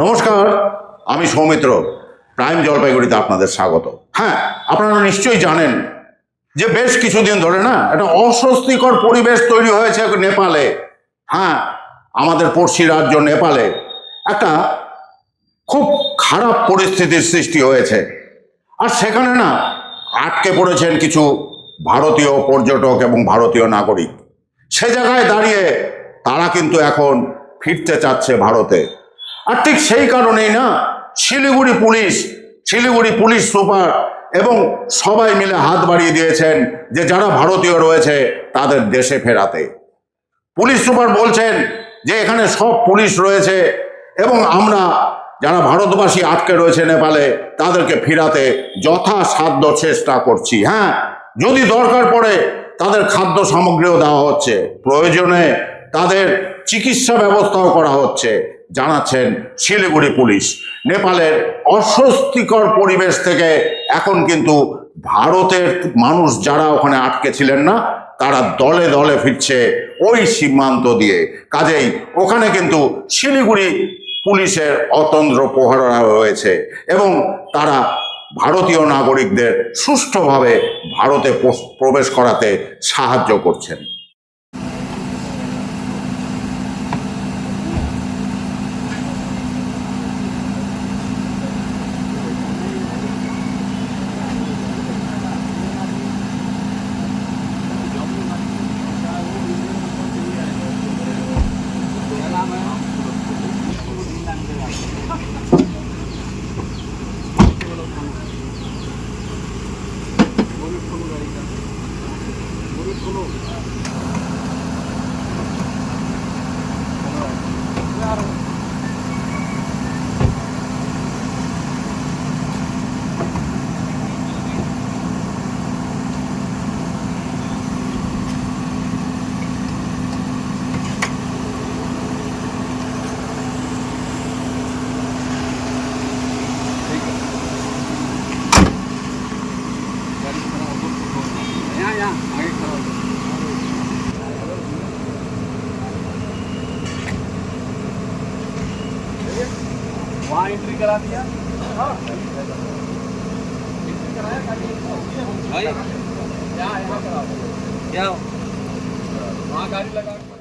নমস্কার, আমি সৌমিত্র, প্রাইম জলপাইগুড়িতে আপনাদের স্বাগত। হ্যাঁ আপনারা নিশ্চয়ই জানেন যে বেশ কিছুদিন ধরে না একটা অস্বস্তিকর পরিবেশ তৈরি হয়েছে নেপালে। হ্যাঁ আমাদের পড়শি রাজ্য নেপালে একটা খুব খারাপ পরিস্থিতির সৃষ্টি হয়েছে। আর সেখানে না আটকে পড়েছেন কিছু ভারতীয় পর্যটক এবং ভারতীয় নাগরিক। সে জায়গায় দাঁড়িয়ে তারা কিন্তু এখন ফিরতে চাচ্ছে ভারতে। আর ঠিক সেই কারণেই না, Siliguri police Siliguri police super এবং সবাই মিলে হাত বাড়িয়ে দিয়েছেন যে যারা ভারতীয় রয়েছে তাদের দেশে ফেরাতে। পুলিশ সুপার বলছেন যে এখানে সব পুলিশ রয়েছে এবং আমরা যারা ভারতবাসী আটকে রয়েছে নেপালে, তাদেরকে ফিরাতে যথাসাধ্য চেষ্টা করছি। হ্যাঁ যদি দরকার পড়ে তাদের খাদ্য সামগ্রীও দেওয়া হচ্ছে। প্রয়োজনে তাদের চিকিৎসা ব্যবস্থাও করা হচ্ছে। জানাচ্ছেন শিলিগুড়ি পুলিশ। নেপালের অস্বস্তিকর পরিবেশ থেকে এখন কিন্তু ভারতের মানুষ যারা ওখানে আটকে ছিলেন না, তারা দলে দলে ফিরছে ওই সীমান্ত দিয়ে। কাজেই ওখানে কিন্তু শিলিগুড়ি পুলিশের অতন্ত্র প্রহরা রয়েছে এবং তারা ভারতীয় নাগরিকদের সুষ্ঠুভাবে ভারতে প্রবেশ করাতে সাহায্য করছেন। novo. Claro. Yeah, yeah. वहाँ एंट्री करा दिया। भाई। यहाँ यहाँ करा क्या वहाँ गाड़ी लगा